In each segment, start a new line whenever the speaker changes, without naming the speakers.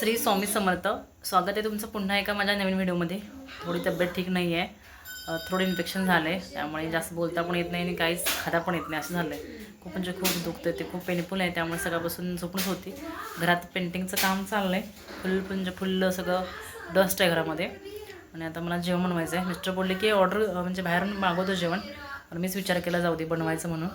श्री स्वामी समर्थ. स्वागत आहे तुमचं पुन्हा एका माझ्या नवीन व्हिडिओमध्ये. थोडी तब्येत ठीक नाही आहे. थोडं इन्फेक्शन झालं. आहे त्यामुळे जास्त बोलता पण येत नाही आणि काहीच खाता पण येत नाही. असं झालं आहे खूप म्हणजे खूप दुखतं ते. खूप पेनफुल आहे. त्यामुळे सगळ्यापासून झोपूनच होती. घरात पेंटिंगचं काम चाललं आहे फुल म्हणजे फुल सगळं डस्ट आहे घरामध्ये. आणि आता मला जेवण बनवायचं आहे मिस्टर बोलले की ऑर्डर म्हणजे बाहेरून मागवतो जेवण. पण मीच विचार केला जाऊ दे बनवायचं म्हणून.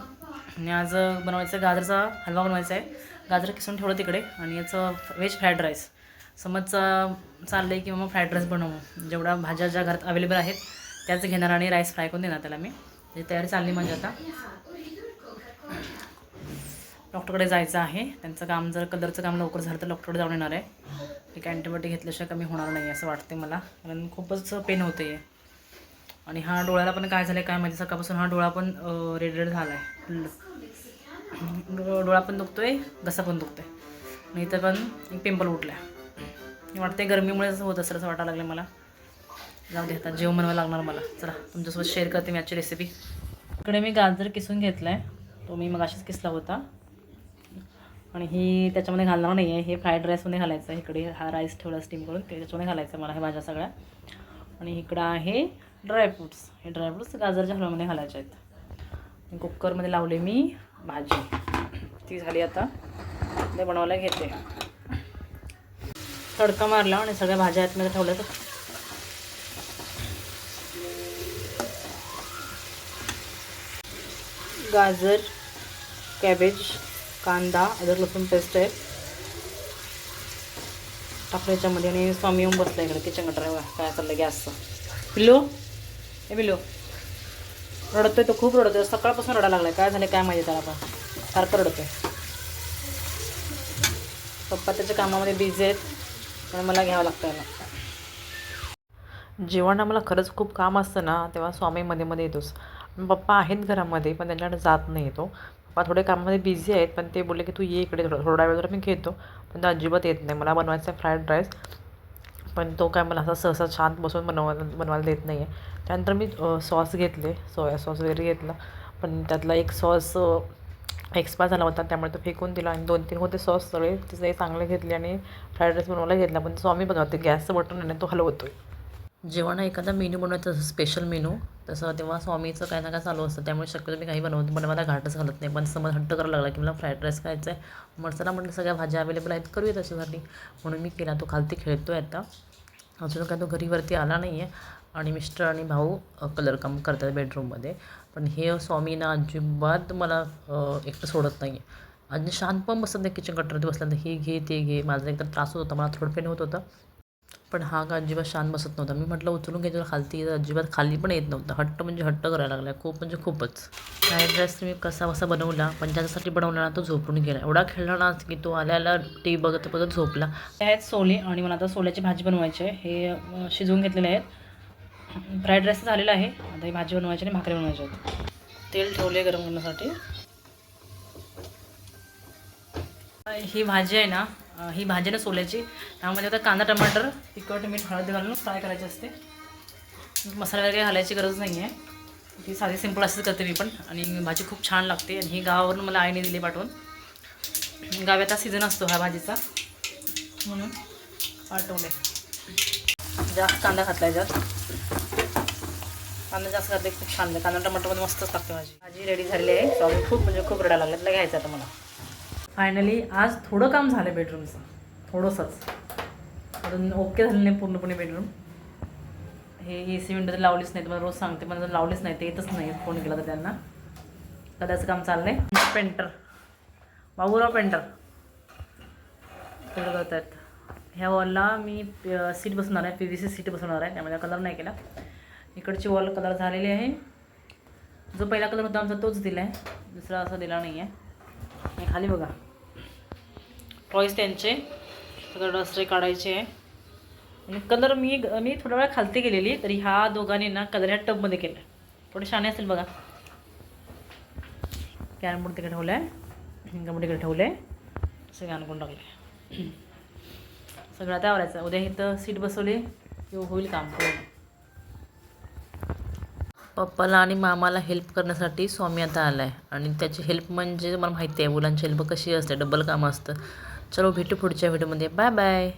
आणि आज बनवायचं गाजरचा हलवा बनवायचा आहे. गाजर किसून ठेवलं तिकडे. आणि याचं व्हेज फ्राईड राईस समज चाललं आहे की मग फ्राईड राईस बनवू. जेवढ्या भाज्या ज्या घरात अवेलेबल आहेत त्याच घेणार आणि राईस फ्राय करून देणार त्याला मी. तयारी चालली माझी आता. डॉक्टरकडे जायचं आहे. त्यांचं काम जर कलरचं काम लवकर झालं तर डॉक्टरकडे जाऊन येणार आहे. एक अँटीबायोटिक घेतल्याशिवाय कमी होणार नाही असं वाटते मला. कारण खूपच पेन होते आहे आणि हा डोळ्याला पण काय झालं आहे काय माहिती? सकाळपासून हा डोळा पण रेड रेड झाला आहे डो- डोळा पण दुखतो आहे घसा पण दुखतोय. आणि इथं पण एक पिंपल उठला आहे वाटते गरमीमुळे असं होत असेल असं वाटायला लागलं मला. जाऊ दे आता जेवण बनवायला लागणार मला. चला तुमच्यासोबत शेअर करते मी आजची रेसिपी इकडे मी गाजर किसून घेतला आहे तो मी मग अशीच किसला होता. आणि ही त्याच्यामध्ये घालणार नाही आहे हे फ्राईड राईसमध्ये घालायचं आहे. इकडे हा राईस ठेवला स्टीम करून. ते त्याच्यामध्ये घालायचं मला हे भाज्या सगळ्या. आणि इकडं आहे ड्रायफ्रूट्स हे ड्रायफ्रूट्स गाजरच्या हलव्यामध्ये घालायचे आहेत. कुकरमध्ये लावले मी भाजी. ती झाली आता. ते बनवायला घेते. तडका मारला आणि सगळ्या भाज्या आतमध्ये ठेवल्या तर. गाजर कॅबेज कांदा अदर लसूण पेस्ट आहे. टाकलं याच्यामध्ये आणि स्वामी येऊन बसला इकडे किचन कटर काय चाललं गॅसचं पिल्लो? हे पिल्लो. रडतोय तो खूप रडतोय. सकाळपासून रडायला लागलाय. काय झालं काय माहिती त्याला पण. सारखं रडतोय. पप्पा त्याच्या कामामध्ये बिझी आहेत. आणि मला घ्यावं लागतं याला. जेवण आम्हाला खरंच खूप काम असतं ना तेव्हा स्वामी मध्ये मध्ये येतोच. पप्पा आहेत घरामध्ये पण त्यांच्याकडे जात नाही येतो. पप्पा थोडे कामामध्ये बिझी आहेत पण ते बोलले की तू ये इकडे थोडा थोडा वेळ मी घेतो पण तो अजिबात येत नाही. मला बनवायचा आहे फ्राईड राईस पण तो काय मला असा सहसा शांत बसून बनवायला बनवायला देत नाही आहे त्यानंतर मी सॉस घेतले सोया सॉस वगैरे घेतला. पण त्यातला एक सॉस एक्सपायर झाला होता त्यामुळे तो फेकून दिला आणि दोन तीन होते सॉस सगळे. तिचे चांगले घेतले आणि फ्राईड राईस बनवायला घेतला पण स्वामी ते गॅसचं बटन आणि तो हलवतो आहे जेव्हा ना एखादा मेनू बनवायचं असं स्पेशल मेनू तसं तेव्हा स्वामीचं काय ना काय चालू असतं. त्यामुळे शक्यतो मी काही बनवत बनवायला घाटच घालत नाही. पण समज हट्ट करायला लागला की मला फ्राईड राईस खायचा आहे मसाला चला म्हटलं सगळ्या भाज्या अवेलेबल आहेत करूया त्याच्यासाठी म्हणून मी केला तो खालती खेळतो आहे आता. अजून काय तो घरीवरती आला नाही आहे आणि मिस्टर आणि भाऊ कलरकाम करतात बेडरूममध्ये पण हे स्वामी ना अजिबात मला एकटं सोडत नाही आहे आणि शांत पण बसत नाही किचन कटरमध्ये बसल्यानंतर हे घे ते घे. माझा एकदम त्रास होत होता मला थोडं होत होतं. पण हा का अजिबात शांत बसत नव्हता. मी म्हटलं उचलून घ्यायचं खालती अजिबात खाली पण येत नव्हतं. हट्ट म्हणजे हट्ट करायला लागला खूप म्हणजे खूपच. फ्राईड राईस मी कसा कसा बनवला? पण ज्याच्यासाठी बनवला ना तो झोपून गेला. एवढा खेळला ना की तो आल्याला टी बघत बघत झोपला. त्या आहेत सोले आणि मला आता सोल्याची भाजी बनवायची आहे. हे शिजवून घेतलेले आहेत. फ्राईड राईस झालेला आहे. आता ही भाजी बनवायची आणि भाकरी बनवायची आहेत. तेल ठेवले गरम करण्यासाठी. ही भाजी आहे ना ही भाजी ना सोल्याची. त्यामध्ये आता कांदा टमाटर तिखट मीठ हळद घालून फ्राय करायची असते. मसाला वगैरे घालायची गरज नाही आहे ती साधी सिंपल असंच करते मी पण. आणि भाजी खूप छान लागते. आणि ही गावावरून मला आईने दिली पाठवून. गाव्याचा सीझन असतो ह्या भाजीचा. म्हणून पाठवले जास्त कांदा घातला आहे जास्त कांदा जास्त घातले खूप छान लागते कांदा टमाटरमध्ये मस्तच लागते माझी. भाजी रेडी झालेली आहे. सॉरी खूप म्हणजे खूप रडा लागला. त्याला घ्यायचं आता मला. फायनली आज थोडं काम झालं बेडरूमचं थोडंसंच. अजून ओके झालं नाही पूर्णपणे बेडरूम हे ए सी विंडो तर लावलीच नाही तुम्हाला रोज सांगते. पण जर लावलीच नाही ते येतच नाही. फोन केला तर त्यांना. कदाचं काम चाललं आहे पेंटर बाबूराव पेंटर तेवढं करत आहेत ह्या वॉलला मी सीट बसवणार आहे. पी व्ही सी सीट बसवणार आहे. त्यामध्ये कलर नाही केला. इकडची वॉल कलर झालेली आहे. जो पहिला कलर होता आमचा तोच दिला आहे दुसरा असा दिला नाही आहे आणि खाली बघा. टॉईस त्यांचे. सगळं डस्टे काढायचे. आहे आणि कलर मी मी थोड्या वेळा खालती गेलेली तरी ह्या दोघांनी ना कलर ह्या टबमध्ये केला थोडे शाणे असेल बघा. कॅरम तिकडे ठेवलं आहे कबड्डी तिकडे ठेवलं आहे सगळे आणून टाकले सगळं आता आवरायचं. उद्या इथं सीट बसवली. की होईल काम. पूर्ण पप्पाला आणि मामाला हेल्प करण्यासाठी स्वामी आता आला आहे आणि त्याची हेल्प म्हणजे मला माहिती आहे मुलांची हेल्प कशी असते डबल काम असतं. चलो भेटू पुढच्या व्हिडिओमध्ये बाय बाय